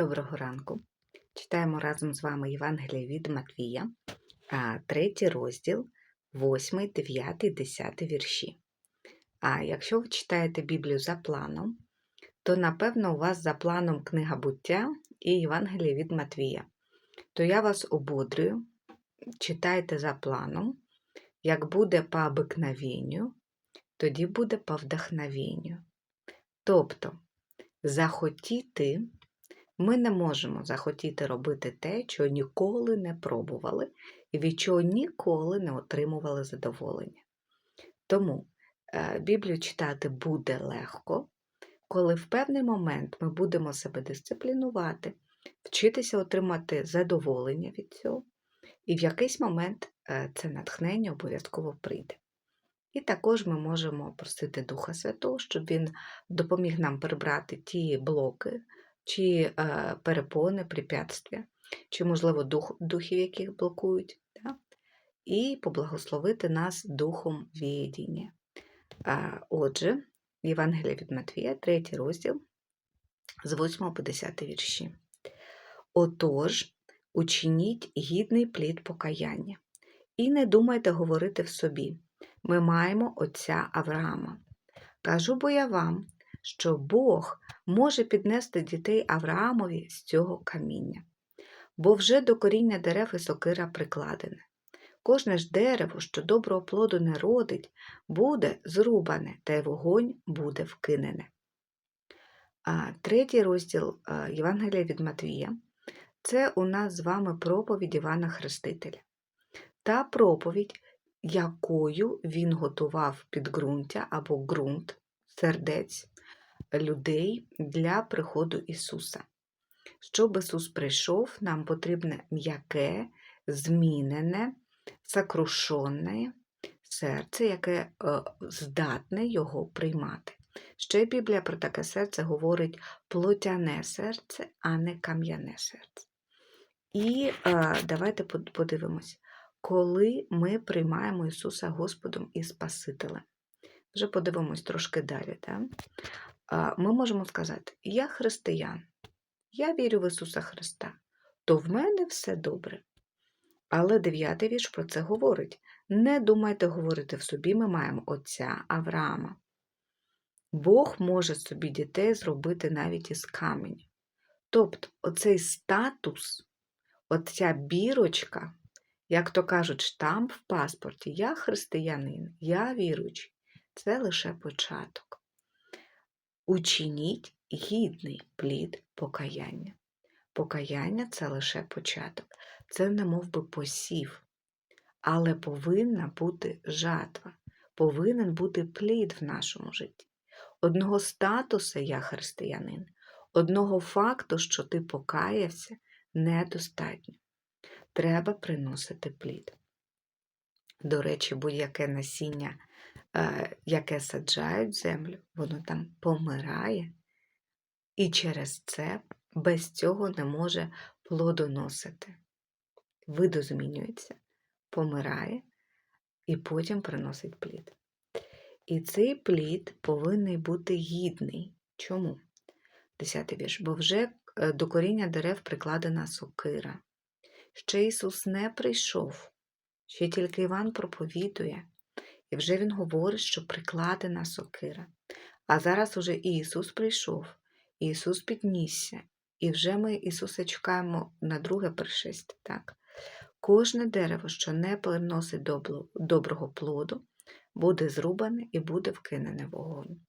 Доброго ранку. Читаємо разом з вами Євангеліє від Матвія, третій розділ, 8, 9, 10 вірші. А якщо ви читаєте Біблію за планом, то напевно у вас за планом книга буття і Євангеліє від Матвія. То я вас ободрюю, читайте за планом. Як буде по обикновенню, тоді буде по вдохновенню. Тобто, захотіти. Ми не можемо захотіти робити те, чого ніколи не пробували і від чого ніколи не отримували задоволення. Тому е, Біблію читати буде легко, коли в певний момент ми будемо себе дисциплінувати, вчитися отримати задоволення від цього, і в якийсь момент е, це натхнення обов'язково прийде. І також ми можемо просити Духа Святого, щоб Він допоміг нам прибрати ті блоки чи е, перепони, препятствия, чи, можливо, дух, духів, яких блокують, да? і поблагословити нас духом відіння. Отже, Євангелія від Матвія, 3 розділ з 8 по 10 вірші. Отож, учиніть гідний плід покаяння, і не думайте говорити в собі. Ми маємо отця Авраама. Кажу бо я вам, що Бог може піднести дітей Авраамові з цього каміння, бо вже до коріння дерев і сокира прикладене. Кожне ж дерево, що доброго плоду не родить, буде зрубане, та й вогонь буде вкинене. Третій розділ Євангелія від Матвія це у нас з вами проповідь Івана Хрестителя. Та проповідь, якою він готував підґрунтя або ґрунт сердець людей для приходу Ісуса. Щоб Ісус прийшов, нам потрібне м'яке, змінене, сокрушене серце, яке е, здатне його приймати. Ще Біблія про таке серце говорить плотяне серце, а не кам'яне серце. І е, давайте подивимось, коли ми приймаємо Ісуса Господом і Спасителем. Вже подивимось трошки далі. Так? Ми можемо сказати: Я християн, я вірю в Ісуса Христа, то в мене все добре. Але дев'ятий вірш про це говорить. Не думайте говорити в собі, ми маємо Отця Авраама. Бог може собі дітей зробити навіть із каменю. Тобто, оцей статус, оця бірочка, як то кажуть, штамп в паспорті, я християнин, я віруючий, це лише початок. Учиніть гідний плід покаяння. Покаяння це лише початок, це не мов би посів, але повинна бути жатва, повинен бути плід в нашому житті. Одного статуса я християнин, одного факту, що ти покаявся, недостатньо. Треба приносити плід. До речі, будь-яке насіння яке саджають землю, воно там помирає, і через це без цього не може плодоносити. Видозмінюється, помирає і потім приносить плід. І цей плід повинен бути гідний. Чому? Десятий вірш, бо вже е, до коріння дерев прикладена сокира. Ще Ісус не прийшов, ще тільки Іван проповідує. І вже він говорить, що прикладена сокира. А зараз уже Ісус прийшов, Ісус піднісся, і вже ми Ісуса чекаємо на друге пришестя. Так? Кожне дерево, що не приносить доброго плоду, буде зрубане і буде вкинене вогонь.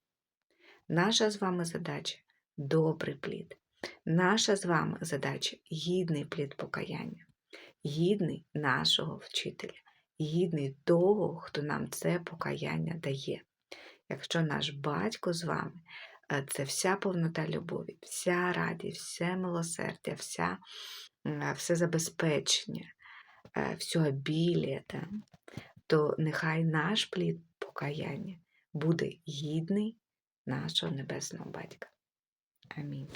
Наша з вами задача добрий плід. Наша з вами задача гідний плід покаяння, гідний нашого вчителя гідний того, хто нам це покаяння дає. Якщо наш батько з вами, е, це вся повнота любові, вся радість, все милосердя, вся, е, все забезпечення, е, все обілля, то нехай наш плід покаяння буде гідний нашого небесного батька. Амінь.